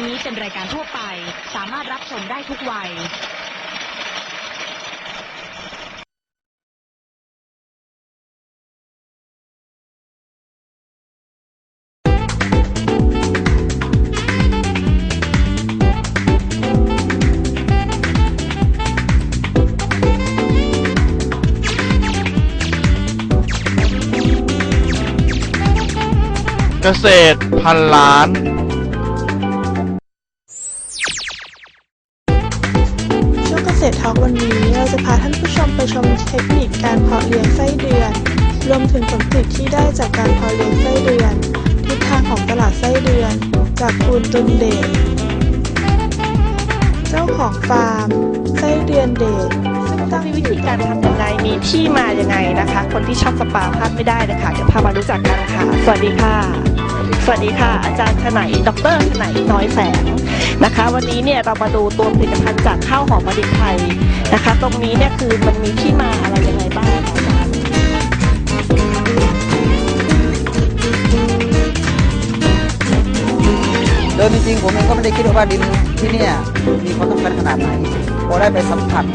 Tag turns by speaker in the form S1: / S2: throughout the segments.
S1: นี้เป็นรายการทั่วไป สามารถรับชมได้ทุกวัย
S2: เกษตรพันล้าน
S3: เจ้าของฟาร์มไส้เดือนเดชซึ่งตั้ง
S4: มีวิธีการทำยังไงมีที่มายังไงนะคะ คนที่ชอบสปาพลาดไม่ได้นะคะเดี๋ยวพามารู้จักกันค่ะ สวัสดีค่ะ สวัสดีค่ะ อาจารย์ฉไหนดรฉไหนน้อยแสงนะคะ วันนี้เนี่ยเรามาดูตัวผลิตภัณฑ์จากข้าวหอมมะลิไทยนะคะ ตรงนี้เนี่ยคือมันมีที่มาอะไรยังไงบ้าง
S5: ดิมจริงๆผมเองก็ไม่ได้คิดว่าดินที่เนี่ยมีความสำคัญขนาดไหนพอได้ไปสัมผัส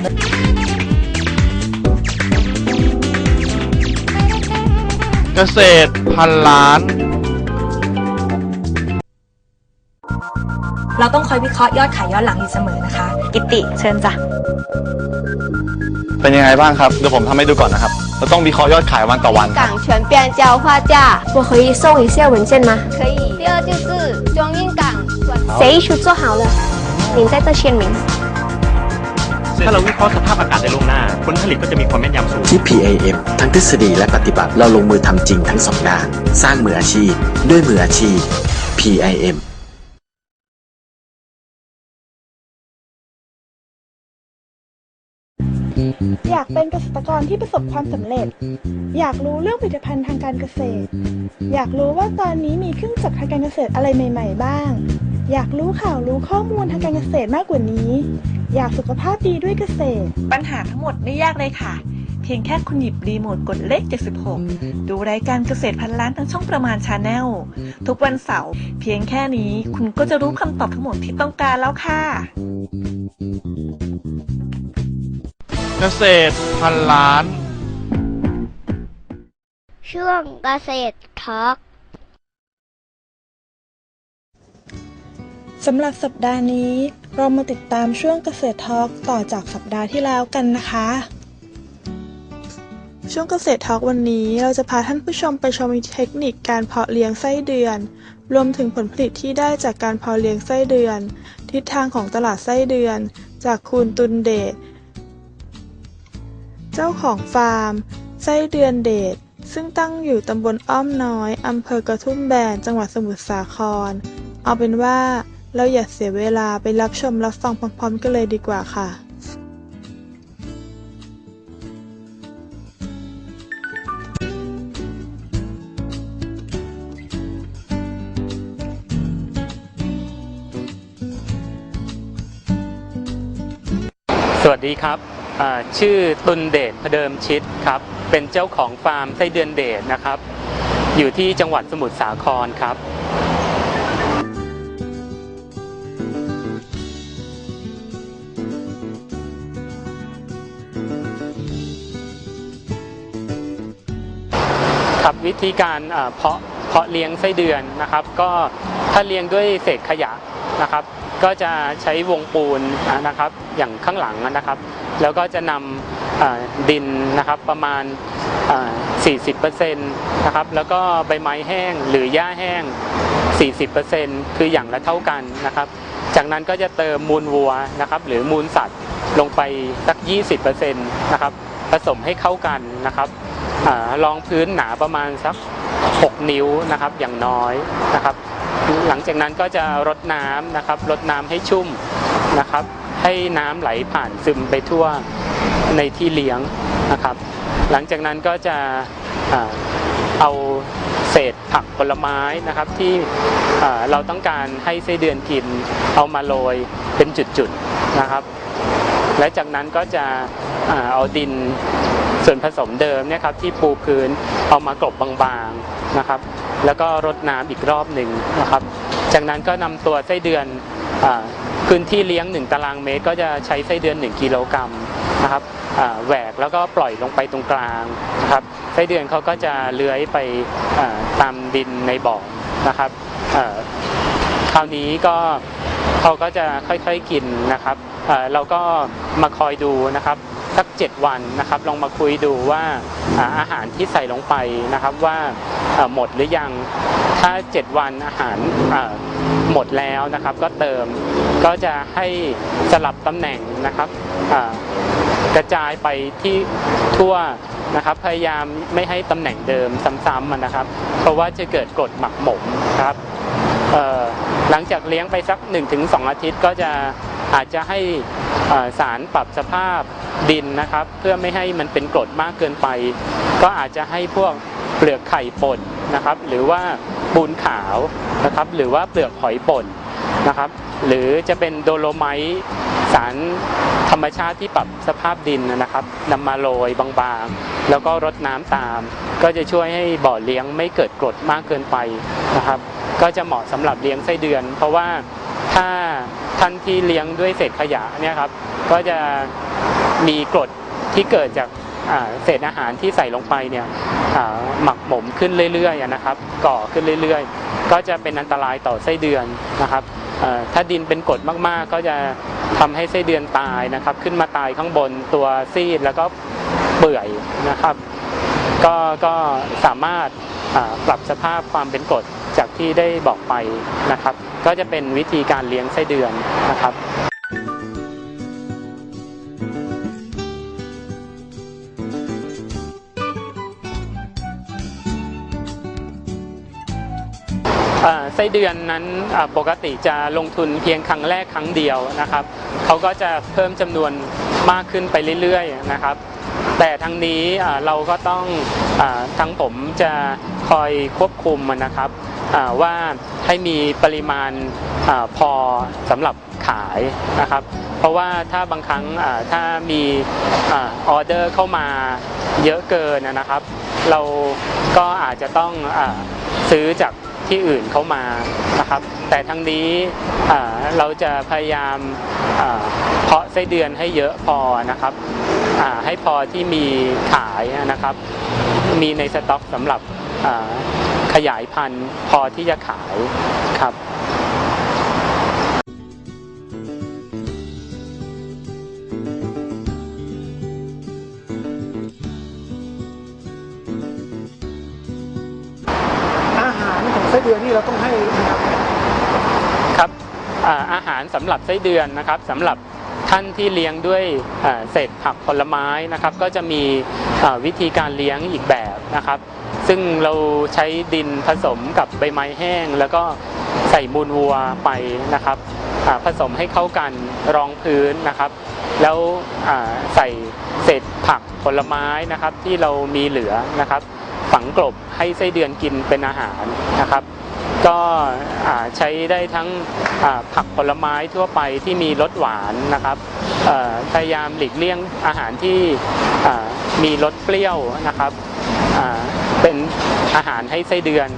S2: เกษตรพันล้าน
S6: เราต้องคอยวิเคราะห์ยอดขายย้อนหลังอยู่เสมอนะคะ
S4: กิติเชิญจ้ะ
S2: เป็นยังไงบ้างครับ เดี๋ยวผมทำให้ดูก่อนนะครับ เราต้องวิเคราะห์ยอดขายวันต่อวันครับ
S7: 港全边交划价
S6: 我可以送一下文件吗？
S7: 可以。第二就是中英港转
S6: 协议书做好了，您在这签名。
S8: ถ้าเราวิเคราะห์สภาพอากาศในล่วงหน้า ผลผลิตก็จะมีความแม่นยำสูง
S9: ที่ PAM ทั้งทฤษฎีและปฏิบัติเราลงมือทำจริงทั้งสองด้าน สร้างมืออาชีพ ด้วยมืออาชีพ PIM
S3: อยากเป็นเกษตรกรที่ประสบความสำเร็จ อยากรู้เรื่องผลิตภัณฑ์ทางการเกษตร อยากรู้ว่าตอนนี้มีเครื่องจักรทางการเกษตรอะไรใหม่ ๆ บ้าง อยากรู้ข่าวรู้ข้อมูลทางการเกษตรมากกว่านี้ อยากสุขภาพดีด้วยเกษตร
S4: ปัญหาทั้งหมดไม่ยากเลยค่ะ เพียงแค่คุณหยิบรีโมทกดเลข 76 ดูรายการเกษตรพันล้านทั้งช่องประมาณชาแนลทุกวันเสาร์เพียงแค่นี้คุณก็จะรู้คำตอบทั้งหมดที่ต้องการแล้วค่ะ
S2: เกษตรพันล้าน
S7: ช่วงเกษตรทอล์ก
S3: สำหรับสัปดาห์นี้ เรามาติดตามช่วงเกษตรทอล์กต่อจากสัปดาห์ที่แล้วกันนะคะ ช่วงเกษตรทอล์กวันนี้เราจะพาท่านผู้ชมไปชมเทคนิคการเพาะเลี้ยงไส้เดือน รวมถึงผลผลิตที่ได้จากการเพาะเลี้ยงไส้เดือน ทิศทางของตลาดไส้เดือน จากคุณตุนเดชเจ้าของฟาร์ม ไส้เดือนเดชซึ่งตั้งอยู่ตำบลอ้อมน้อยอำเภอกระทุ่มแบนจังหวัดสมุทรสาคร เอาเป็นว่า เราอย่าเสียเวลาไปรับชมรับฟังพร้อมๆกันเลยดีกว่าค่ะ
S8: สวัสดีครับชื่อตุลเดชพเดิมชิดครับ เป็นเจ้าของฟาร์มไส้เดือนเดชนะครับ อยู่ที่จังหวัดสมุทรสาครครับ ครับวิธีการเพาะเพาะเลี้ยงไส้เดือนนะครับ ก็ถ้าเลี้ยงด้วยเศษขยะนะครับ ก็จะใช้วงปูนนะครับอย่างข้างหลังนะครับ แล้วก็จะนำดินนะครับประมาณอ่า40%นะครับแล้วก็ใบไม้แห้งหรือหญ้าแห้ง 40%คืออย่างละเท่ากันนะครับ จากนั้นก็จะเติมมูลวัวนะครับ หรือมูลสัตว์ลงไปสัก 20%นะครับผสมให้เข้ากันนะครับ รองพื้นหนาประมาณสัก 6 นิ้วนะครับอย่างน้อยนะครับ หลังจากนั้นก็จะรดน้ำนะครับรดน้ำให้ชุ่มนะครับ ให้น้ำไหลผ่านซึมไปทั่วในที่เลี้ยงนะครับ หลังจากนั้นก็จะอเอาเศษผักผลไม้นะครับที่เราต้องการให้ไส้เดือนกินเอามาโรยเป็นจุดๆนะครับ และจากนั้นก็จะอเอาดิน ส่วนผสมเดิมเนี่ยครับที่ปูพื้นเอามากลบบางๆนะครับ แล้วก็รดน้ำอีกรอบหนึ่งนะครับ จากนั้นก็นำตัวไส้เดือนพื้นที่เลี้ยง 1 ตารางเมตร ก็จะใช้ไส้เดือน 1 กิโลกรัมนะครับแหวกแล้วก็ปล่อยลงไปตรงกลางนะครับไส้เดือนเขาก็จะเลื้อยไปตามดินในบ่อนะครับคราวนี้ก็เขาก็จะค่อยๆกินนะครับเราก็มาคอยดูนะครับ สัก 7 วันนะครับ ลองมาคุยดูว่าอาหารที่ใส่ลงไปนะครับว่าหมดหรือยัง ถ้า 7 วันอาหารหมดแล้วนะครับ ก็เติมก็จะให้สลับตำแหน่งนะครับกระจายไปที่ทั่วนะครับพยายามไม่ให้ตำแหน่งเดิมซ้ำๆนะครับ เพราะว่าจะเกิดกรดหมักหมมครับหลังจากเลี้ยงไปสัก 1-2 อาทิตย์ก็จะอาจจะให้สารปรับสภาพ ดินนะครับ เพื่อไม่ให้มันเป็นกรดมากเกินไป ก็อาจจะให้พวกเปลือกไข่ป่นนะครับ หรือว่าปูนขาวนะครับ หรือว่าเปลือกหอยป่นนะครับ หรือจะเป็นโดโลไมต์สารธรรมชาติที่ปรับสภาพดินนะครับนำมาโรยบางๆ แล้วก็รดน้ำตาม ก็จะช่วยให้บ่อเลี้ยงไม่เกิดกรดมากเกินไปนะครับ ก็จะเหมาะสำหรับเลี้ยงไส้เดือน เพราะว่าถ้าท่านที่เลี้ยงด้วยเศษขยะเนี่ยครับ ก็จะ มีกรดที่เกิดจากเศษอาหารที่ใส่ลงไปเนี่ยหมักหมมขึ้นเรื่อยๆนะครับ ก่อขึ้นเรื่อยๆ ก็จะเป็นอันตรายต่อไส้เดือนนะครับถ้าดินเป็นกรดมากๆ ก็จะทำให้ไส้เดือนตายนะครับ ขึ้นมาตายข้างบนตัวซีดแล้วก็เปื่อยนะครับ ก็ก็สามารถปรับสภาพความเป็นกรดจากที่ได้บอกไปนะครับ ก็จะเป็นวิธีการเลี้ยงไส้เดือนนะครับ ไส้เดือนนั้นปกติจะลงทุนเพียงครั้งแรกครั้งเดียวนะครับเขาก็จะเพิ่มจำนวนมากขึ้นไปเรื่อยๆนะครับแต่ทั้งนี้เราก็ต้องอทั้งผมจะคอยควบคุมนะครับว่าให้มีปริมาณอพอสำหรับขายนะครับ เพราะว่าถ้าบางครั้งถ้ามีออเดอร์เข้ามาเยอะเกินนะครับ เราก็อาจจะต้องอซื้อจาก ที่อื่นเข้ามานะครับ แต่ทั้งนี้เราจะพยายามเพาะไส้เดือนให้เยอะพอนะครับให้พอที่มีขายนะครับ มีในสต็อกสำหรับขยายพันธุ์พอที่จะขายครับา
S10: อาหา
S8: รสำหรับไส้เดือนนะครับสำหรับท่านที่เลี้ยงด้วยเศษผักผลไม้นะครับ ก็จะมีวิธีการเลี้ยงอีกแบบนะครับ ซึ่งเราใช้ดินผสมกับใบไม้แห้ง แล้วก็ใส่มูลวัวไปนะครับผสมให้เข้ากันรองพื้นนะครับ แล้วใส่เศษผักผลไม้นะครับที่เรามีเหลือนะครับ ฝังกลบให้ไส้เดือนกินเป็นอาหารนะครับ ก็ใช้ได้ทั้งผักผลไม้ทั่วไปที่มีรสหวานนะครับพยายามหลีกเลี่ยงอาหารที่มีรสเปรี้ยวนะครับเป็นอาหารให้ไส้เดือน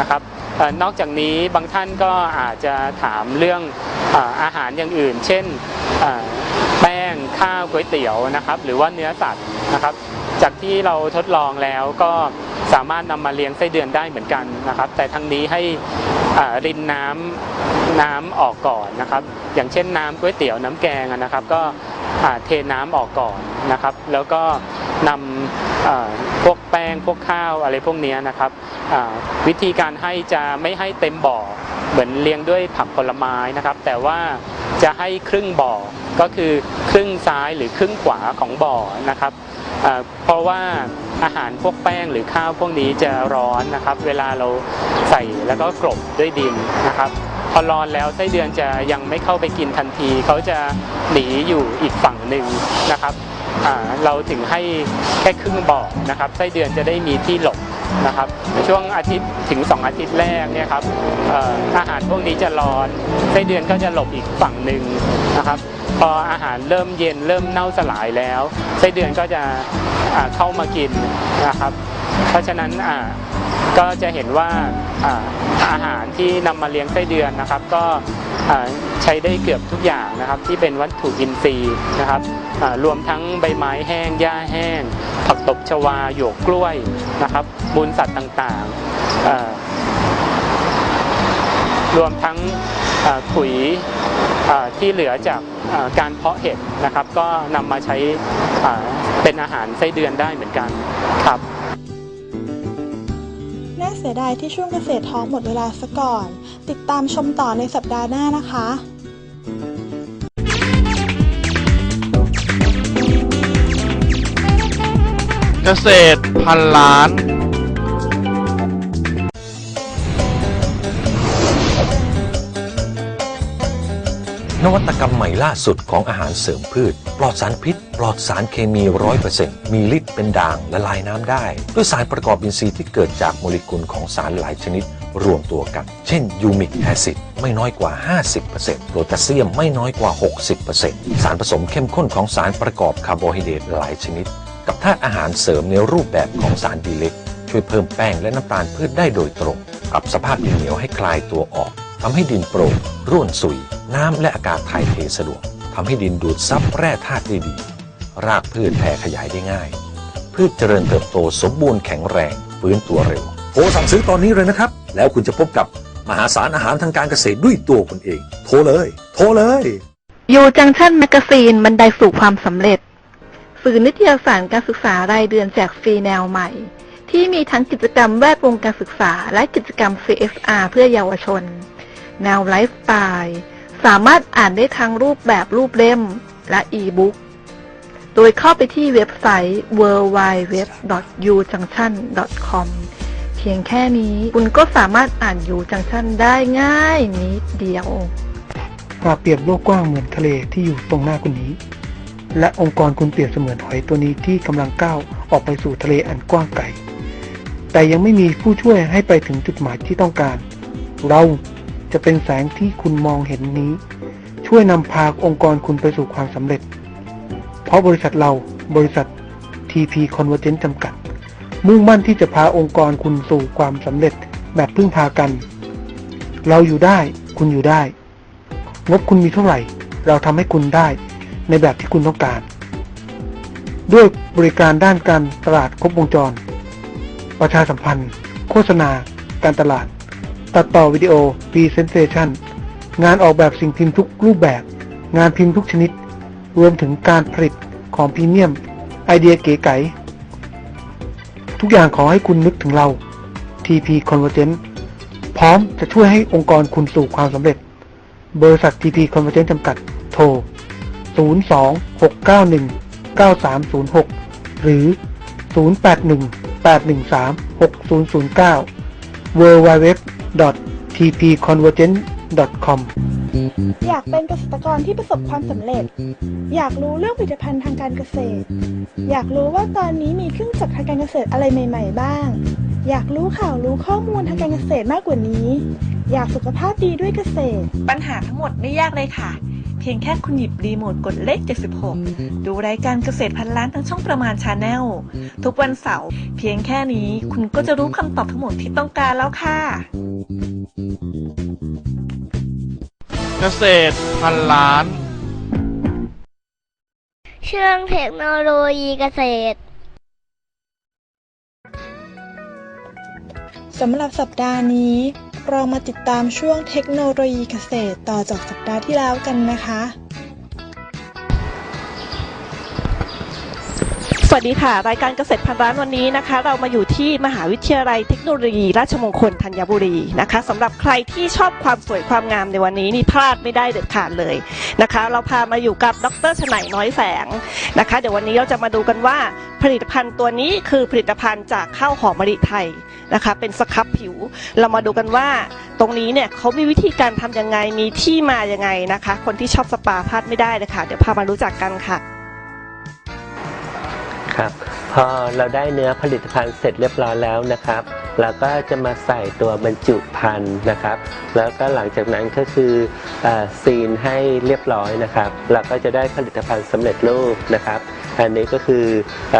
S8: นะครับอนอกจากนี้บางท่านก็อาจจะถามเรื่องอาอาหารอย่างอื่น เช่นแป้งข้าวก๋วยเตี๋ยวนะครับ หรือว่าเนื้อสัตว์นะครับ จากที่เราทดลองแล้วก็สามารถนำมาเลี้ยงไส้เดือนได้เหมือนกันนะครับ แต่ทั้งนี้ให้รินน้ำน้ำออกก่อนนะครับ อย่างเช่นน้ำก๋วยเตี๋ยวน้ำแกงนะครับ ก็เทน้ำออกก่อนนะครับ แล้วก็นำพวกแป้งพวกข้าวอะไรพวกนี้นะครับวิธีการให้จะไม่ให้เต็มบ่อเหมือนเลี้ยงด้วยผักผลไม้นะครับ แต่ว่าจะให้ครึ่งบ่อก็คือครึ่งซ้ายหรือครึ่งขวาของบ่อนะครับ เพราะว่าอาหารพวกแป้งหรือข้าวพวกนี้จะร้อนนะครับ เวลาเราใส่แล้วก็กลบด้วยดินนะครับ พอร้อนแล้วไส้เดือนจะยังไม่เข้าไปกินทันที เขาจะหนีอยู่อีกฝั่งหนึ่งนะครับเราถึงให้แค่ครึ่งบ่อนะครับไส้เดือนจะได้มีที่หลบ นะครับช่วงอาทิตย์ถึง 2 อาทิตย์แรกเนี่ยครับอาหารพวกนี้จะร้อนไส้เดือนก็จะหลบอีกฝั่งหนึ่งนะครับพออาหารเริ่มเย็นเริ่มเน่าสลายแล้วไส้เดือนก็จะเข้ามากินนะครับ เพราะฉะนั้นก็จะเห็นว่าอาหารที่นำมาเลี้ยงไส้เดือนนะครับ ก็ใช้ได้เกือบทุกอย่างนะครับที่เป็นวัตถุอินทรีย์นะครับ รวมทั้งใบไม้แห้งหญ้าแห้ง ผักตบชวาหยวกกล้วยนะครับมูลสัตว์ต่างๆ รวมทั้งขุยที่เหลือจากการเพาะเห็ดนะครับ ก็นำมาใช้เป็นอาหารไส้เดือนได้เหมือนกันครับ
S3: น่าเสียดายที่ช่วงเกษตรท้องหมดเวลาซะก่อน ติดตามชมต่อในสัปดาห์หน้านะคะ
S2: เกษตรพันล้าน
S11: นวัตกรรมใหม่ล่าสุดของอาหารเสริมพืช ปลอดสารพิษ ปลอดสารเคมีร้อยเปอร์เซ็นต์มีฤทธิ์เป็นด่างละลายน้ำได้ ด้วยสารประกอบอินทรีย์ที่เกิดจากโมเลกุลของสารหลายชนิดรวมตัวกัน เช่นยูมิกแอซิดไม่น้อยกว่า 50%โพแทสเซียมไม่น้อยกว่า 60%สารผสมเข้มข้นของสารประกอบคาร์โบไฮเดรตหลายชนิด กับธาตุอาหารเสริมในรูปแบบของสารดีเล็ก ช่วยเพิ่มแป้งและน้ำตาลพืชได้โดยตรงปรับสภาพดินเหนียวให้คลายตัวออกทำให้ดินโปร่งร่วนสุย น้ำและอากาศถ่ายเทสะดวกทำให้ดินดูดซับแร่ธาตุได้ดี รากพืชแผ่ขยายได้ง่าย พืชเจริญเติบโตสมบูรณ์แข็งแรงฟื้นตัวเร็วโทรสั่งซื้อตอนนี้เลยนะครับ แล้วคุณจะพบกับมหาศาลอาหารทางการเกษตรด้วยตัวคุณเอง โทรเลย โทรเลย
S4: ยูจังชั่นแมกซีนบันไดสู่ความสำเร็จ สื่อนิตยสารการศึกษารายเดือนแจกฟรีแนวใหม่ ที่มีทั้งกิจกรรมแวดวงการศึกษา และกิจกรรม CSR เพื่อเยาวชน แนวไลฟ์สไตล์สามารถอ่านได้ทั้งรูปแบบรูปเล่มและอีบุ๊กโดยเข้าไปที่เว็บไซต์ www.ujunction.com เพียงแค่นี้คุณก็สามารถอ่านยูจังชั่นได้ง่ายนิดเดียว
S10: หาเปรียบโลกกว้างเหมือนทะเลที่อยู่ตรงหน้าคุณนี้ และองค์กรคุณเปรียบเสมือนหอยตัวนี้ที่กำลังก้าวออกไปสู่ทะเลอันกว้างไกล แต่ยังไม่มีผู้ช่วยให้ไปถึงจุดหมายที่ต้องการ เราจะเป็นแสงที่คุณมองเห็นนี้ ช่วยนำพาองค์กรคุณไปสู่ความสำเร็จ เพราะบริษัทเราบริษัท TP Convergence จำกัด มุ่งมั่นที่จะพาองค์กรคุณสู่ความสำเร็จแบบพึ่งพากัน เราอยู่ได้ คุณอยู่ได้ งบคุณมีเท่าไหร่ เราทำให้คุณได้ ในแบบที่คุณต้องการ ด้วยบริการด้านการตลาดครบวงจร ประชาสัมพันธ์ โฆษณา การตลาด ตัดต่อวิดีโอ Presentation งานออกแบบสิ่งพิมพ์ทุกรูปแบบ งานพิมพ์ทุกชนิด รวมถึงการผลิตของพรีเมียม ไอเดียเก๋ไก๋ทุกอย่างขอให้คุณนึกถึงเรา TP Convergence พร้อมจะช่วยให้องค์กรคุณสู่ความสำเร็จ บริษัท TP Convergence จำกัด โทร 026919306 หรือ 0818136009 www.tpconvergence.com
S3: อยากเป็นเกษตรกรที่ประสบความสำเร็จ อยากรู้เรื่องผลิตภัณฑ์ทางการเกษตร อยากรู้ว่าตอนนี้มีเครื่องจักรทางการเกษตรอะไรใหม่ ๆ บ้าง อยากรู้ข่าวรู้ข้อมูลทางการเกษตรมากกว่านี้ อยากสุขภาพดีด้วยเกษตร
S4: ปัญหาทั้งหมดไม่ยากเลยค่ะเพียงแค่คุณหยิบรีโมทกดเลข 76 ดูรายการเกษตรพันล้านทั้งช่องประมาณชาแนลทุกวันเสาร์เพียงแค่นี้คุณก็จะรู้คำตอบทั้งหมดที่ต้องการแล้วค่ะ
S2: เกษตรพันล้าน
S7: เชื่องเทคโนโลยีเกษตร
S3: สำหรับสัปดาห์นี้ เรามาติดตามช่วงเทคโนโลยีเกษตรต่อจากสัปดาห์ที่แล้วกันนะคะ
S4: วัสดีค่ะ รายการเกษตรพันร้านวันนี้นะคะ เรามาอยู่ที่มหาวิทยาลัยเทคโนโลยี ราชมงคลธัญบุรีนะคะสำหรับใครที่ชอบความสวยความงามในวันนี้นี่พลาดไม่ได้เด็ดขาดเลยนะคะ เราพามาอยู่กับดรชนัยน้อยแสงนะคะ เดี๋ยววันนี้เราจะมาดูกันว่าผลิตภัณฑ์ตัวนี้คือผลิตภัณฑ์จากข้าวหอมมะลิไทยนะคะ เป็นสครับผิว เรามาดูกันว่าตรงนี้เนี่ยเขามีวิธีการทำยังไงมีที่มายังไงนะคะ คนที่ชอบสปาพลาดไม่ได้เลยค่ะเดี๋ยวพามารู้จักกันค่ะ
S12: ครับพอเราได้เนื้อผลิตภัณฑ์เสร็จเรียบร้อยแล้วนะครับเราก็จะมาใส่ตัวบรรจุภัณฑ์นะครับ แล้วก็หลังจากนั้นก็คือออซีนให้เรียบร้อยนะครับ เราก็จะได้ผลิตภัณฑ์สำเร็จรูปนะครับ อันนี้ก็คืออ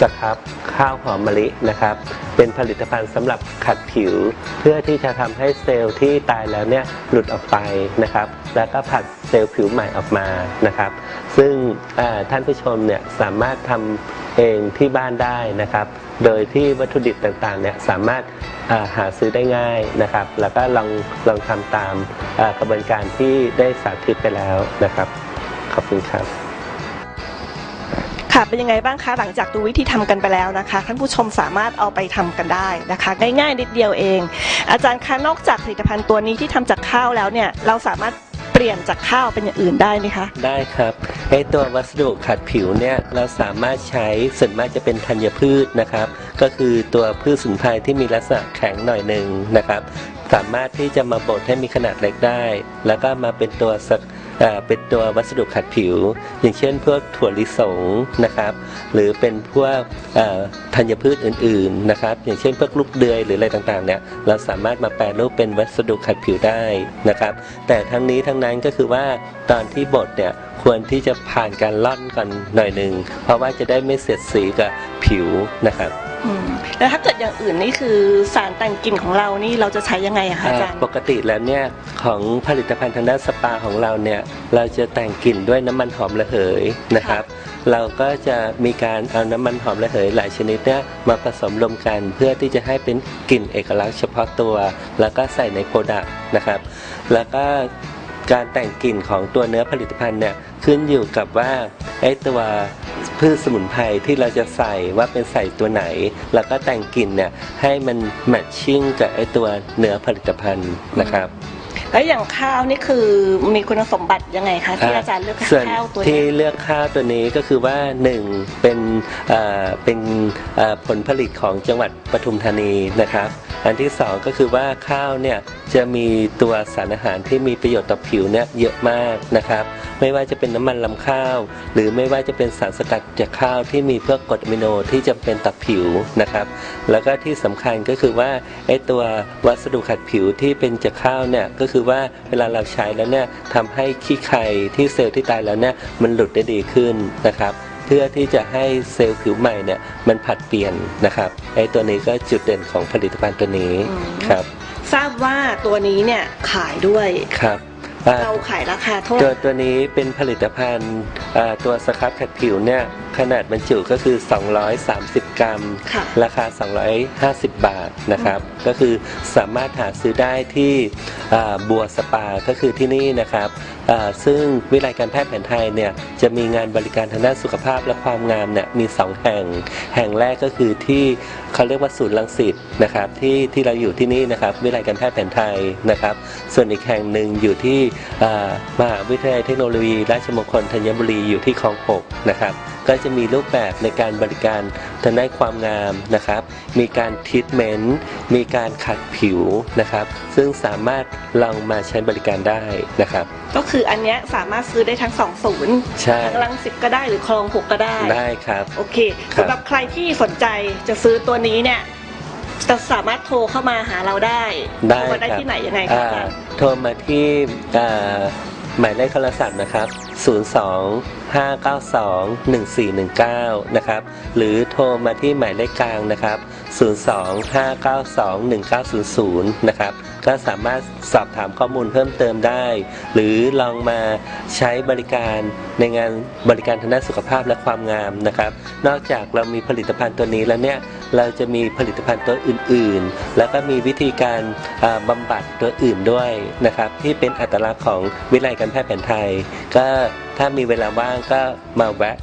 S12: สครับข้าวหอมมะลินะครับ เป็นผลิตภัณฑ์สำหรับขัดผิว เพื่อที่จะทำให้เซลล์ที่ตายแล้วเนี่ยหลุดออกไปนะครับ แล้วก็ผลัดเซลล์ผิวใหม่ออกมานะครับ ซึ่งท่านผู้ชมเนี่ยสามารถทำเองที่บ้านได้นะครับ โดยที่วัตถุดิบต่างๆเนี่ยสามารถหาซื้อได้ง่ายนะครับ แล้วก็ลองลองทำตามกระบวนการที่ได้สาธิตไปแล้วนะครับ ขอบคุณครับ
S4: ค่ะ เป็นยังไงบ้างคะหลังจากดูวิธีทำกันไปแล้วนะคะท่านผู้ชมสามารถเอาไปทำกันได้นะคะ ง่ายๆนิดเดียวเอง อาจารย์คะนอกจากผลิตภัณฑ์ตัวนี้ที่ทำจากข้าวแล้วเนี่ยเราสามารถเปลี่ยนจากข้าวเป็นอย่างอื่นได้ไหมคะ
S12: ได้ครับไอตัววัสดุขัดผิวเนี่ยเราสามารถใช้ส่วนมากจะเป็นธัญพืชนะครับ ก็คือตัวพืชสมุนไพรที่มีลักษณะแข็งหน่อยหนึ่งนะครับ สามารถที่จะมาบดให้มีขนาดเล็กได้ แล้วก็มาเป็นตัวสัก เป็นตัววัสดุขัดผิว อย่างเช่นพวกถั่วลิสงนะครับ หรือเป็นพวกธัญพืชอื่นๆนะครับ อย่างเช่นพวกลูกเดือยหรืออะไรต่างๆเนี่ยเราสามารถมาแปรรูปเป็นวัสดุขัดผิวได้นะครับ แต่ทั้งนี้ทั้งนั้นก็คือว่าตอนที่บดเนี่ยควรที่จะผ่านการล่อนก่อนหน่อยหนึ่งเพราะว่าจะได้ไม่เสียดสีกับผิวนะครับ
S4: อืมแล้วถ้าเกิดอย่างอื่นนี่คือสารแต่งกลิ่นของเรานี่เราจะใช้ยังไงอะคะอาจารย์
S12: ปกติแล้วเนี่ยของผลิตภัณฑ์ทางด้านสปาของเราเนี่ยเราจะแต่งกลิ่นด้วยน้ำมันหอมระเหยนะครับ เราก็จะมีการเอาน้ำมันหอมระเหยหลายชนิดเนี่ยมาผสมรวมกันเพื่อที่จะให้เป็นกลิ่นเอกลักษณ์เฉพาะตัว แล้วก็ใส่ในโปรดักต์นะครับ แล้วก็ การแต่งกลิ่นของตัวเนื้อผลิตภัณฑ์เนี่ยขึ้นอยู่กับว่าไอ้ตัวพืชสมุนไพรที่เราจะใส่ว่าเป็นใส่ตัวไหน แล้วก็แต่งกลิ่นเนี่ยให้มันแมทชิ่งกับไอ้ตัวเนื้อผลิตภัณฑ์นะครับ
S4: แล้วอย่างข้าวนี่คือมีคุณสมบัติยังไงคะที่อาจารย์เลือก
S12: ส่วน
S4: ข้าวตัว
S12: ที่
S4: นี้
S12: เลือกข้าวตัวนี้ก็คือว่าหนึ่งเป็นเอ่อเป็นเอ่อผลผลิตของจังหวัดปทุมธานีนะครับ อันที่สองก็คือว่าข้าวเนี่ยจะมีตัวสารอาหารที่มีประโยชน์ต่อผิวเนี่ยเยอะมากนะครับ ไม่ว่าจะเป็นน้ำมันลำข้าว หรือไม่ว่าจะเป็นสารสกัดจากข้าวที่มีพวกกรดอะมิโนที่จำเป็นต่อผิวนะครับ แล้วก็ที่สำคัญก็คือว่าไอ้ตัววัสดุขัดผิวที่เป็นจากข้าวเนี่ยก็คือว่าเวลาเราใช้แล้วเนี่ยทำให้ขี้ไข่ที่เซลล์ที่ตายแล้วเนี่ยมันหลุดได้ดีขึ้นนะครับ เพื่อที่จะให้เซลล์ผิวใหม่เนี่ยมันผัดเปลี่ยนนะครับไอ้ตัวนี้ก็จุดเด่นของผลิตภัณฑ์ตัวนี้ครับ
S4: ทราบว่าตัวนี้เนี่ยขายด้วย
S12: ครับอ่า
S4: เราขายราคาเท่าไห
S12: ตัว
S4: ร่
S12: ตัวนี้เป็นผลิตภัณฑ์อ่าตัวสครับขัดผิวเนี่ย ขนาดบรรจุก็คือ 230 กรัม
S4: ค่ะ
S12: ราคา 250 บาทนะครับ ก็คือสามารถหาซื้อได้ที่อ่าบัวสปาก็คือที่นี่นะครับอ่าซึ่งวิทยาลัยการแพทย์แผนไทยเนี่ยจะมีงานบริการทางด้านสุขภาพและความงามเนี่ยมี 2 แห่ง แห่งแรกก็คือที่เขาเรียกว่าศูนย์รังสิตนะครับที่ที่เราอยู่ที่นี่นะครับวิทยาลัยการแพทย์แผนไทยนะครับ ส่วนอีกแห่งหนึ่งอยู่ที่อ่ามหาวิทยาลัยเทคโนโลยี ราชมงคลธัญบุรีอยู่ที่คลองหกนะครับ ก็จะมีรูปแบบในการบริการทางด้านความงามนะครับ มีการทรีทเมนต์มีการขัดผิวนะครับ ซึ่งสามารถลองมาใช้บริการได้นะครับ
S4: ก็คืออันเนี้ยสามารถซื้อได้ทั้งสองศูนย์
S12: ใช่
S4: ทั้งลังสิตก็ได้หรือคลองหกก็ได้
S12: ได้ครับ
S4: โอเค
S12: ครับ
S4: สำหรับใครที่สนใจจะซื้อตัวนี้เนี่ยจะสามารถโทรเข้ามาหาเราได้
S12: ได้
S4: โทรมาได้
S12: ครับ
S4: ที่ไหนยังไงคะอาจารย์
S12: อ่าโทรมาที่อ่า หมายเลขโทรศัพท์นะครับ 02 592 1419 นะครับ หรือโทรมาที่หมายเลขกลางนะครับ 02 592 1900 นะครับ ก็สามารถสอบถามข้อมูลเพิ่มเติมได้ หรือลองมาใช้บริการในงานบริการทางด้านสุขภาพและความงามนะครับ นอกจากเรามีผลิตภัณฑ์ตัวนี้แล้วเนี่ยเราจะมีผลิตภัณฑ์ตัวอื่น ๆ แล้วก็มีวิธีการอ่าบำบัดตัวอื่นด้วยนะครับที่เป็นอัตลักษณ์ของวิทยาลัยการแพทย์แผนไทย ก็ถ้ามีเวลาว่างก็มาแวะ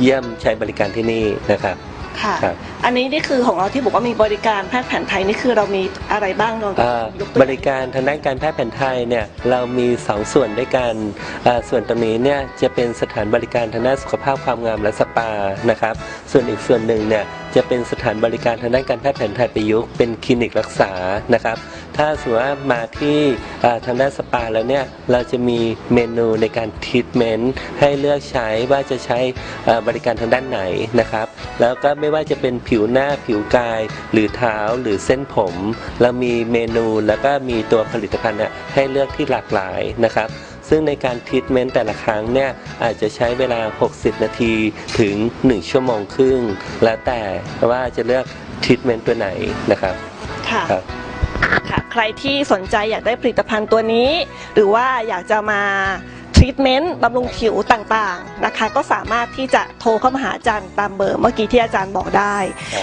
S12: เยี่ยมใช้บริการที่นี่นะครับ
S4: ค่ะ
S12: ครับ
S4: อันนี้นี่คือของเราที่บอกว่ามีบริการแพทย์แผนไทยนี่คือเรามีอะไรบ้างลอง
S12: อ่าย
S4: กตัว
S12: บริการทางด้านการแพทย์แผนไทยเนี่ยเรามี2ส่วนด้วยกันอ่าส่วนตรงนี้เนี่ยจะเป็นสถานบริการทางด้านสุขภาพความงามและสปานะครับส่วนอีกส่วนหนึ่งเนี่ย จะเป็นสถานบริการทางด้านการแพทย์แผนไทยประยุกต์เป็นคลินิกรักษานะครับ ถ้าสมมติว่ามาที่ทางด้านสปาแล้วเนี่ยเราจะมีเมนูในการทรีทเมนต์ให้เลือกใช้ว่าจะใช้บริการทางด้านไหนนะครับ แล้วก็ไม่ว่าจะเป็นผิวหน้าผิวกาย หรือเท้าหรือเส้นผม เรามีเมนูแล้วก็มีตัวผลิตภัณฑ์ให้เลือกที่หลากหลายนะครับ ซึ่งในการทรีทเมนต์แต่ละครั้งเนี่ยอาจจะใช้เวลา 60 นาทีถึง 1 ชั่วโมงครึ่ง แล้วแต่ว่าจะเลือกทรีทเมนต์ตัวไหนนะครับ
S4: ค่ะ
S12: ครับ
S4: ค่ะ ใครที่สนใจอยากได้ผลิตภัณฑ์ตัวนี้ หรือว่าอยากจะมาทรีทเมนต์บำรุงผิวต่างๆนะคะ ก็สามารถที่จะโทรเข้ามาหาอาจารย์ตามเบอร์เมื่อกี้ที่อาจารย์บอกได้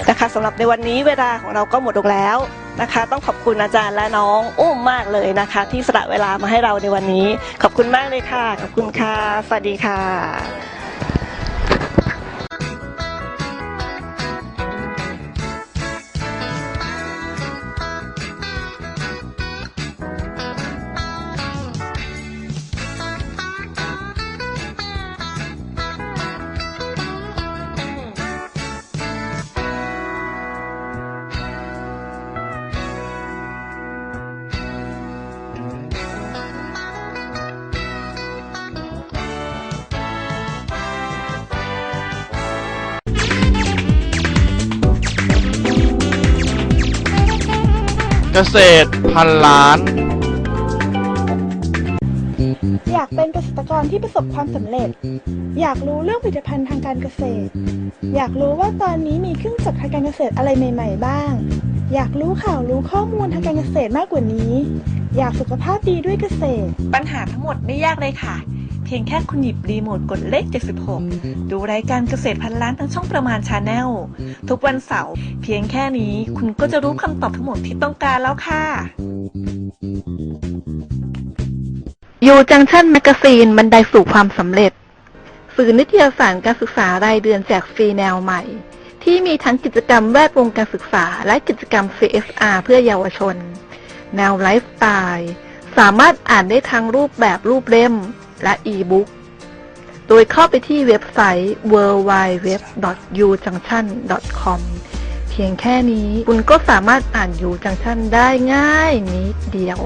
S4: นะคะสำหรับในวันนี้เวลาของเราก็หมดลงแล้ว นะคะ ต้องขอบคุณอาจารย์และน้องอุ้มมากเลยนะคะ ที่สละเวลามาให้เราในวันนี้ ขอบคุณมากเลยค่ะ ขอบคุณค่ะ สวัสดีค่ะ
S2: เกษตรพันล้าน
S3: อยากเป็นเกษตรกรที่ประสบความสำเร็จ อยากรู้เรื่องผลิตภัณฑ์ทางการเกษตร อยากรู้ว่าตอนนี้มีเครื่องจักรทางการเกษตรอะไรใหม่ ๆ บ้าง อยากรู้ข่าวรู้ข้อมูลทางการเกษตรมากกว่านี้ อยากสุขภาพดีด้วยเกษตร
S13: ปัญหาทั้งหมดไม่ยากเลยค่ะ เพียงแค่คุณหยิบรีโมทกดเลข 76 ดูรายการเกษตรพันล้านทางช่องประมาณชาแนล ทุกวันเสาร์เพียงแค่นี้คุณก็จะรู้คำตอบทั้งหมดที่ต้องการแล้วค่ะ
S4: ยูจังชั่นแมกกาซีนบันไดสู่ความสำเร็จ สื่อนิตยสารการศึกษารายเดือนแจกฟรีแนวใหม่ ที่มีทั้งกิจกรรมแวดวงการศึกษา และกิจกรรม CSR เพื่อเยาวชน แนวไลฟ์สไตล์ สามารถอ่านได้ทั้งรูปแบบรูปเล่ม และอีบุ๊กโดยเข้าไปที่เว็บไซต์ www.ujunction.com เพียงแค่นี้คุณก็สามารถอ่านยูจังชั่นได้ง่ายนิดเดียว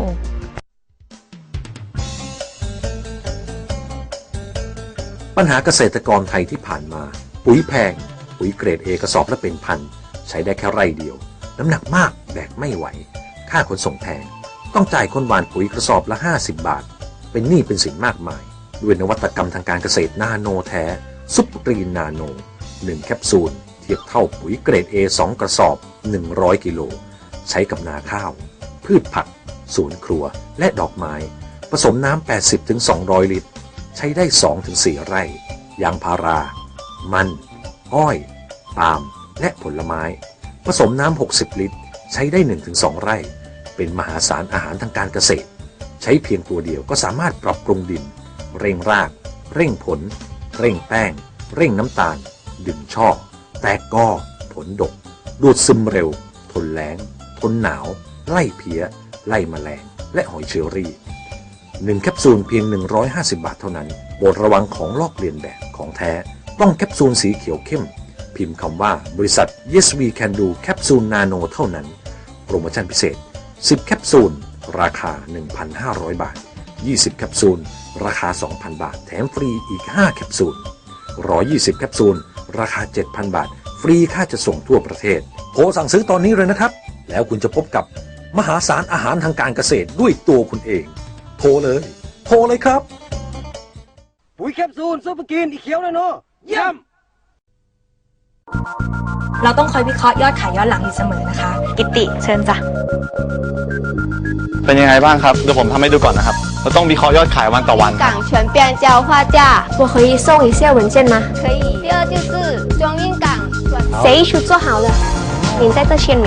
S11: ปัญหาเกษตรกรไทยที่ผ่านมา ปุ๋ยแพง ปุ๋ยเกรดเอกระสอบละเป็นพัน ใช้ได้แค่ไร่เดียว น้ำหนักมากแบกไม่ไหว ค่าขนส่งแพง ต้องจ่ายคนหวานปุ๋ยกระสอบละ 50 บาท เป็นหนี้เป็นสินมากมาย ด้วยนวัตกรรมทางการเกษตรนาโนแท้ ซุปเปอร์กรีนนาโน 1 แคปซูล เทียบเท่าปุ๋ยเกรด A 2 กระสอบ 100 กิโล ใช้กับนาข้าว พืชผัก สวนครัว และดอกไม้ ผสมน้ำ 80-200 ลิตร ใช้ได้ 2-4 ไร่ ยางพารา มัน อ้อย ปาล์ม และผลไม้ ผสมน้ำ 60 ลิตร ใช้ได้ 1-2 ไร่ เป็นมหาศาลอาหารทางการเกษตร ใช้เพียงตัวเดียวก็สามารถปรับปรุงดิน เร่งราก เร่งผล เร่งแป้ง เร่งน้ำตาล ดึงช่อ แตกกอผลดก ดูดซึมเร็ว ทนแล้งทนหนาว ไล่เพี้ย ไล่แมลง และหอยเชอรี่หนึ่งแคปซูลเพียง 150 บาทเท่านั้นโปรดระวังของลอกเลียนแบบของแท้ ต้องแคปซูลสีเขียวเข้ม พิมพ์คำว่าบริษัท Yes We Can Do แคปซูลนาโนเท่านั้น โปรโมชั่นพิเศษ 10 แคปซูล ราคา 1,500 บาท 20 แคปซูล ราคา 2,000 บาท แถมฟรีอีก 5 แคปซูล 120 แคปซูล ราคา 7,000 บาท ฟรีค่าจะส่งทั่วประเทศ โทรสั่งซื้อตอนนี้เลยนะครับ แล้วคุณจะพบกับมหาศาลอาหารทางการเกษตรด้วยตัวคุณเอง โทรเลย โทรเลยครับ
S5: ปุ๋ยแคปซูลซุปเปอร์กรีนอีเขียวเลยเนาะเยี่ยม
S6: เราต้องคอยวิเคราะห์ยอดขายย้อนหลังอยู่เสมอนะคะ
S4: กิติเชิญจ้ะ
S2: เป็นยังไงบ้างครับ เดี๋ยวผมทำให้ดูก่อนนะครับ เราต้องวิเคราะห์ยอดขายวันต่อวัน
S7: 港全变交化价
S6: 我可以送一下文件吗？
S7: 可以。第二就是中运港转
S6: 谁一出做好了，您在这签名。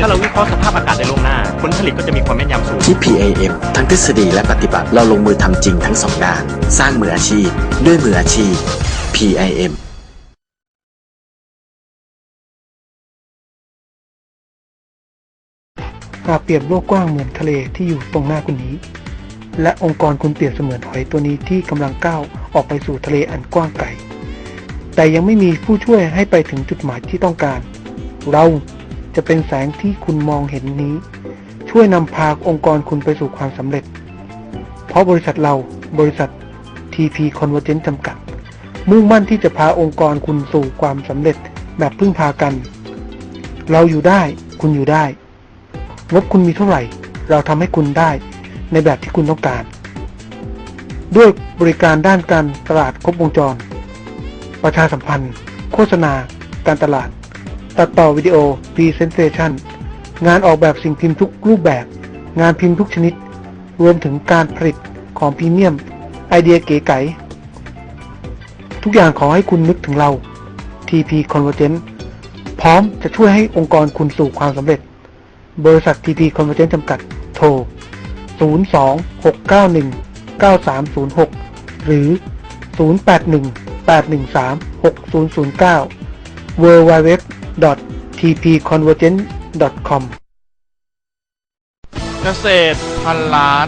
S14: ถ้าเราวิเคราะห์สภาพอากาศได้ล่วงหน้า ผลผลิตก็จะมีความแม่นยำสูง
S9: ที่ PAM ทั้งทฤษฎีและปฏิบัติเราลงมือทำจริงทั้งสองด้าน สร้างมืออาชีพ ด้วยมืออาชีพ PIM า
S10: เปรียบโลกกว้างเหมือนทะเลที่อยู่ตรงหน้าคุณนี้ และองค์กรคุณเปรียบเสมือนหอยตัวนี้ที่กำลังก้าวออกไปสู่ทะเลอันกว้างไกล แต่ยังไม่มีผู้ช่วยให้ไปถึงจุดหมายที่ต้องการ เราจะเป็นแสงที่คุณมองเห็นนี้ ช่วยนำพาองค์กรคุณไปสู่ความสำเร็จ เพราะบริษัทเราบริษัท TP Convergent จำกัด มุ่งมั่นที่จะพาองค์กรคุณสู่ความสำเร็จแบบพึ่งพากัน เราอยู่ได้ คุณอยู่ได้ งบคุณมีเท่าไหร่ เราทำให้คุณได้ในแบบที่คุณต้องการ ด้วยบริการด้านการตลาดครบวงจร ประชาสัมพันธ์ โฆษณา การตลาด ตัดต่อวิดีโอ Presentation งานออกแบบสิ่งพิมพ์ทุกรูปแบบ งานพิมพ์ทุกชนิด รวมถึงการผลิตของพรีเมียม ไอเดียเก๋ไก๋ทุกอย่างขอให้คุณนึกถึงเรา TP Convergent พร้อมจะช่วยให้องค์กรคุณสู่ความสำเร็จ บริษัท TP Convergent จำกัด โทร 026919306 หรือ 0818136009 www.tpconvergent.com
S2: เกษตรพันล้าน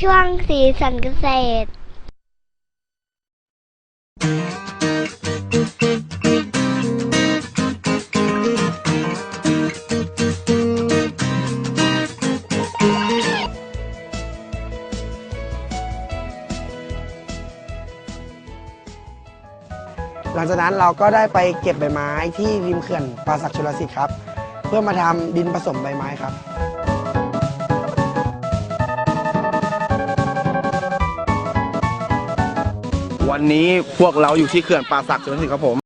S15: ช่วงสีสันเกษตร
S16: หลังจากนั้นเราก็ได้ไปเก็บใบไม้ที่ริมเขื่อนป่าศักชลสิทธิ์ครับ เพื่อมาทำดินผสมใบไม้ครับ
S17: วันนี้พวกเราอยู่ที่เขื่อนป่าศักดิ์ชลสิทธิ์ครับผม